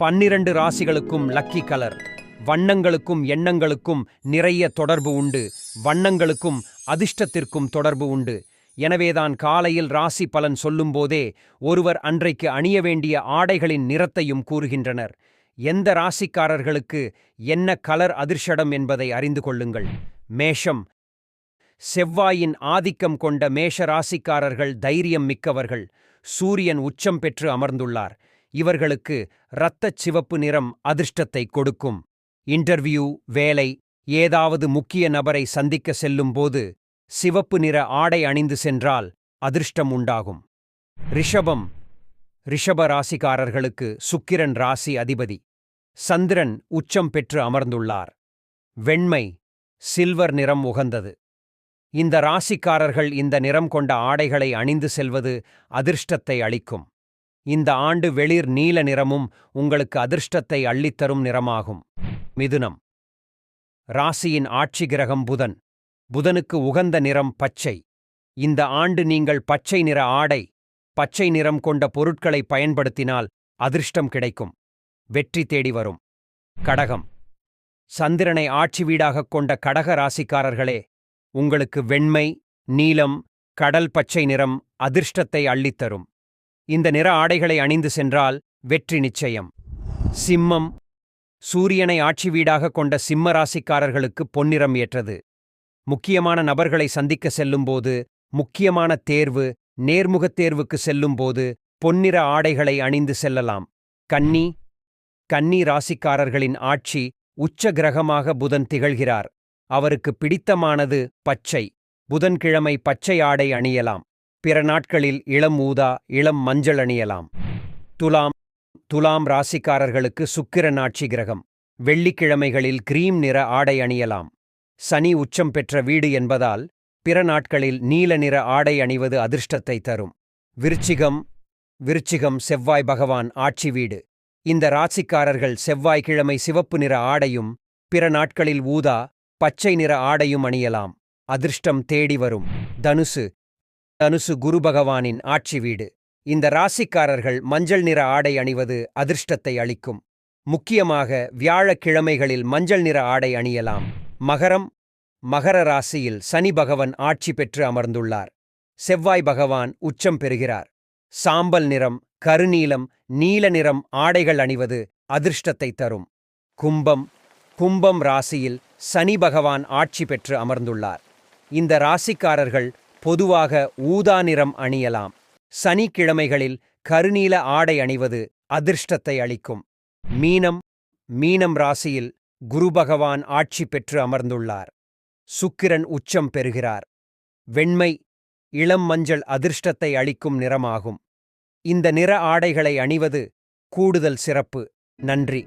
பன்னிரண்டு ராசிகளுக்கும் lucky colour. வண்ணங்களுக்கும் எண்ணங்களுக்கும் நிறைய தொடர்பு உண்டு. வண்ணங்களுக்கும் அதிர்ஷ்டத்திற்கும் தொடர்பு உண்டு. எனவேதான் காலையில் ராசி பலன் சொல்லும்போதே ஒருவர் அன்றைக்கு அணிய வேண்டிய ஆடைகளின் நிறத்தையும் கூறுகின்றனர். எந்த ராசிக்காரர்களுக்கு என்ன கலர் அதிர்ஷடம் என்பதை அறிந்து கொள்ளுங்கள். மேஷம். செவ்வாயின் ஆதிக்கம் கொண்ட மேஷ ராசிக்காரர்கள் தைரியம் மிக்கவர்கள். சூரியன் உச்சம் பெற்று அமர்ந்துள்ளார். இவர்களுக்கு இரத்தச் சிவப்பு நிறம் அதிர்ஷ்டத்தை கொடுக்கும். இன்டர்வியூ வேலை ஏதாவது முக்கிய நபரை சந்திக்க செல்லும்போது சிவப்பு நிற ஆடை அணிந்து சென்றால் அதிர்ஷ்டம் உண்டாகும். ரிஷபம் ரிஷப ராசிக்காரர்களுக்கு சுக்கிரன் ராசி அதிபதி. சந்திரன் உச்சம் பெற்று அமர்ந்துள்ளார். வெண்மை சில்வர் நிறம் உகந்தது. இந்த ராசிக்காரர்கள் இந்த நிறம் கொண்ட ஆடைகளை அணிந்து செல்வது அதிர்ஷ்டத்தை அளிக்கும். இந்த ஆண்டு வெளிர் நீல நிறமும் உங்களுக்கு அதிர்ஷ்டத்தை அள்ளித்தரும் நிறமாகும். மிதுனம். ராசியின் ஆட்சி கிரகம் புதன். புதனுக்கு உகந்த நிறம் பச்சை. இந்த ஆண்டு நீங்கள் பச்சை நிற ஆடை பச்சை நிறம் கொண்ட பொருட்களை பயன்படுத்தினால் அதிர்ஷ்டம் கிடைக்கும். வெற்றி தேடி வரும். கடகம். சந்திரனை ஆட்சி வீடாகக் கொண்ட கடக ராசிக்காரர்களே உங்களுக்கு வெண்மை நீலம் கடல் பச்சை நிறம் அதிர்ஷ்டத்தை அள்ளித்தரும் இந்த நிற ஆடைகளை அணிந்து சென்றால் வெற்றி நிச்சயம். சிம்மம் சூரியனை ஆட்சி வீடாகக் கொண்ட சிம்ம ராசிக்காரர்களுக்கு பொன்னிறம் ஏற்றது. முக்கியமான நபர்களை சந்திக்க செல்லும்போது முக்கியமான தேர்வு நேர்முகத் தேர்வுக்கு செல்லும்போது பொன்னிற ஆடைகளை அணிந்து செல்லலாம். கன்னி கன்னி ராசிக்காரர்களின் ஆட்சி உச்ச கிரகமாக புதன் திகழ்கிறார். அவருக்கு பிடித்தமானது பச்சை. புதன்கிழமை பச்சை ஆடை அணியலாம். பிற நாட்களில் இளம் ஊதா இளம் மஞ்சள் அணியலாம். துலாம் துலாம் ராசிக்காரர்களுக்கு சுக்கிரன் ஆட்சி கிரகம். வெள்ளிக்கிழமைகளில் கிரீம் நிற ஆடை அணியலாம். சனி உச்சம் பெற்ற வீடு என்பதால் பிற நாட்களில் நீல நிற ஆடை அணிவது அதிர்ஷ்டத்தை தரும். விருச்சிகம் விருச்சிகம் செவ்வாய் பகவான் ஆட்சி வீடு. இந்த ராசிக்காரர்கள் செவ்வாய்க்கிழமை சிவப்பு நிற ஆடையும் பிற நாட்களில் ஊதா பச்சை நிற ஆடையும் அணியலாம். அதிர்ஷ்டம் தேடி வரும். தனுசு தனுசு குரு பகவானின் ஆட்சி வீடு. இந்த ராசிக்காரர்கள் மஞ்சள் நிற ஆடை அணிவது அதிர்ஷ்டத்தை அளிக்கும். முக்கியமாக வியாழக்கிழமைகளில் மஞ்சள் நிற ஆடை அணியலாம். மகரம் மகர ராசியில் சனி பகவான் ஆட்சி பெற்று அமர்ந்துள்ளார். செவ்வாய் பகவான் உச்சம் பெறுகிறார். சாம்பல் நிறம் கருநீலம் நீல நிறம் ஆடைகள் அணிவது அதிர்ஷ்டத்தை தரும். கும்பம் கும்பம் ராசியில் சனி பகவான் ஆட்சி பெற்று அமர்ந்துள்ளார். இந்த ராசிக்காரர்கள் பொதுவாக ஊதா நிறம் அணியலாம். சனிக்கிழமைகளில் கருநீல ஆடை அணிவது அதிர்ஷ்டத்தை அளிக்கும். மீனம் மீனம் ராசியில் குரு பகவான் ஆட்சி பெற்று அமர்ந்துள்ளார். சுக்கிரன் உச்சம் பெறுகிறார். வெண்மை இளம் மஞ்சள் அதிர்ஷ்டத்தை அளிக்கும் நிறமாகும். இந்த நிற ஆடைகளை அணிவது கூடுதல் சிறப்பு. நன்றி.